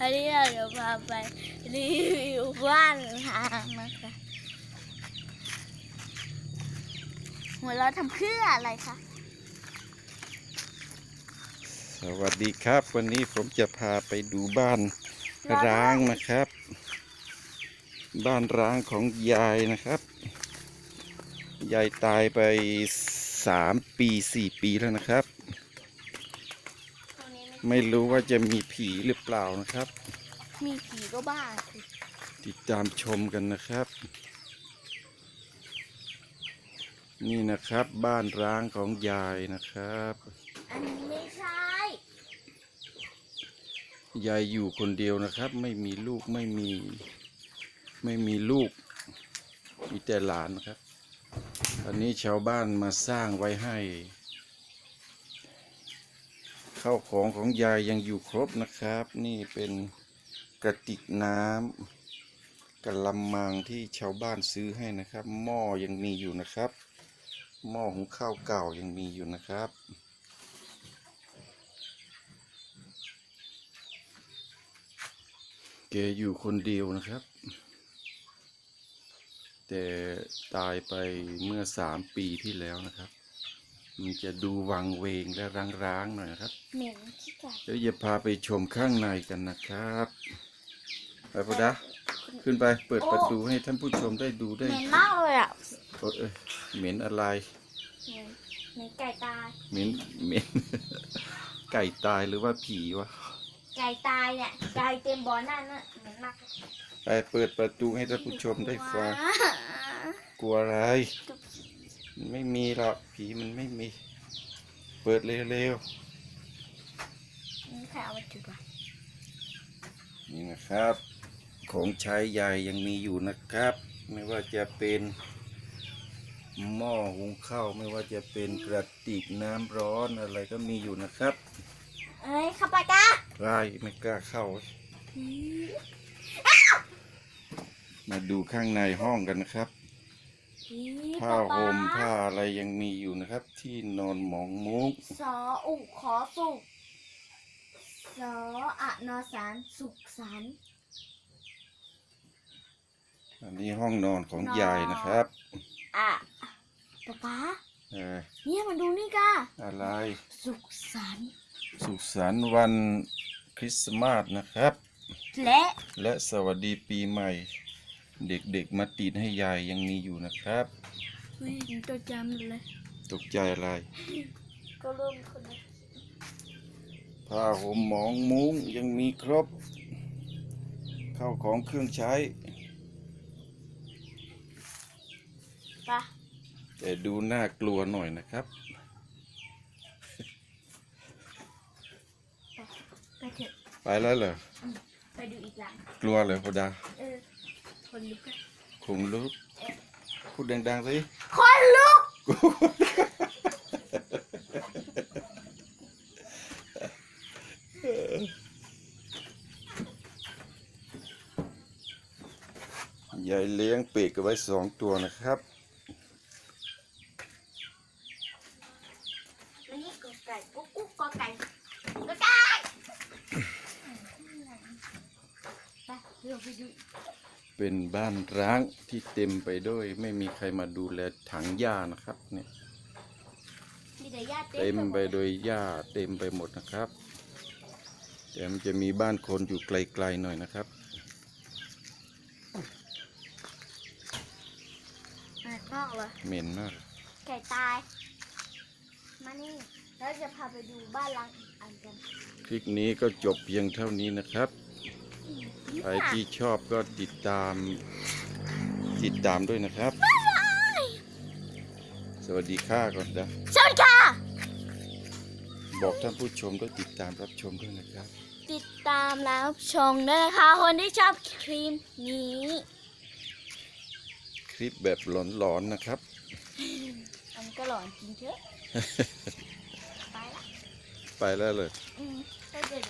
อันนี้เราจะพาไปรีวิวบ้านล้างนะคะหัวเราะทำเพื่ออะไรคะสวัสดีครับ วันนี้ผมจะพาไปดูบ้านร้างนะครับ บ้านร้างของยายนะครับ ยายตายไปสามปีสี่ปีแล้วนะครับ ไม่รู้ว่าจะมีผีหรือเปล่านะครับ มีผีก็บ้าสิติดตามชมกันนะครับ นี่นะครับบ้านร้างของยายนะครับ อันนี้ไม่ใช่ยายอยู่คนเดียวนะครับ ไม่มีลูกไม่มี ไม่มีลูก มีแต่หลานนะครับ อันนี้ชาวบ้านมาสร้างไว้ให้ ข้าวของของยายยังอยู่ครบนะครับ นี่เป็นกระติกน้ำกระลำมังที่ชาวบ้านซื้อให้นะครับ หม้อยังมีอยู่นะครับ หม้อหุงข้าวเก่ายังมีอยู่นะครับแกอยู่คนเดียวนะครับ แต่ตายไปเมื่อสามปีที่แล้วนะครับ มันจะดูวังเวงและร้างๆหน่อยนะครับ เหม็นที่กัดเดี๋ยวจะพาไปชมข้างในกันนะครับไปปะดะขึ้นไปเปิดประตูให้ท่านผู้ชมได้ดูเหได้ม็นมากเลยอะโอ๊ยเอ้ยเหม็นอะไรเหม็นเหม็นไก่ตายเหม็นเหม็นไก่ตายหรือว่าผีวะไก่ตายเนี่ยไก่เต็มบ่อนั่นน่ะเหม็นมากไปเปิดประตูให้ท่านผู้ชมได้ฟังกลัวอะไร มันไม่มีหรอกผีมันไม่มี เปิดเร็วนี่ใครเอามาจุดวะๆนี่นะครับ ของใช้ใหญ่ยังมีอยู่นะครับ ไม่ว่าจะเป็นหม้อหุงข้าวไม่ว่าจะเป็นกระติกน้ำร้อนอะไรก็มีอยู่นะครับเอ้ยเข้าไปกะไรไม่กล้าเข้า มาดูข้างในห้องกันนะครับ ผ้าห่มผ้าอะไรยังมีอยู่นะครับ ที่นอนหมองมุกสออุขอสุกสออะนอสารสุขสันต์อันนี้ห้องนอนของนอนยายนะครับอะป๊าป๊าเออเนี่ยมาดูนี่กะอะไร สุขสันต์สุขสันต์วันคริสต์มาสนะครับ และและสวัสดีปีใหม่ เด็กๆมาติดให้ยายยังมีอยู่นะครับเฮ้ยตัวจำเลยตกใจอะไร ก็เริ่มคนละผ้าห่มหมองมุ้งยังมีครบ เข้าของเครื่องใช้ ปะแต่ดูน่ากลัวหน่อยนะครับ ไปเถอะไปแล้วเหรอ ไปดูอีกหลัง กลัวเหรอพอดาเออ คนลุกอะคงลุก พูดดังๆสิ คนลุก ยายเลี้ยงเป็ดกันไว้สองตัวนะครับ อันนี้กอไก่กุ๊กกุ๊กกอไก่กอไก่ไปเดี๋ยวไปดู เป็นบ้านร้างที่เต็มไปด้วย ไม่มีใครมาดูแลถังหญ้านะครับ เนี่ยมีแต่ญาติเต็มไปโดยหญ้าเต็มไปหมดนะครับแต่มันจะมีบ้านคนอยู่ไกลๆหน่อยนะครับอะนอกเลยเหม็นมาก ไก่ตาย มานี่ แล้วจะพาไปดูบ้านล้างอีกอันกัน คลิปนี้ก็จบเพียงเท่านี้นะครับ ใครที่ชอบก็ติดตาม ติดตามด้วยนะครับ สวัสดีค่ะก่อนนะสวัสดีค่ะ บอกท่านผู้ชมก็ติดตามรับชมด้วยนะครับ ติดตามแล้วชมด้วยนะคะคนที่ชอบครีมนี้ คลิปแบบหลอนๆนะครับ อันก็หลอนจริงเถอะ ไปละไปแล้วเลย อืมถ้าเกิด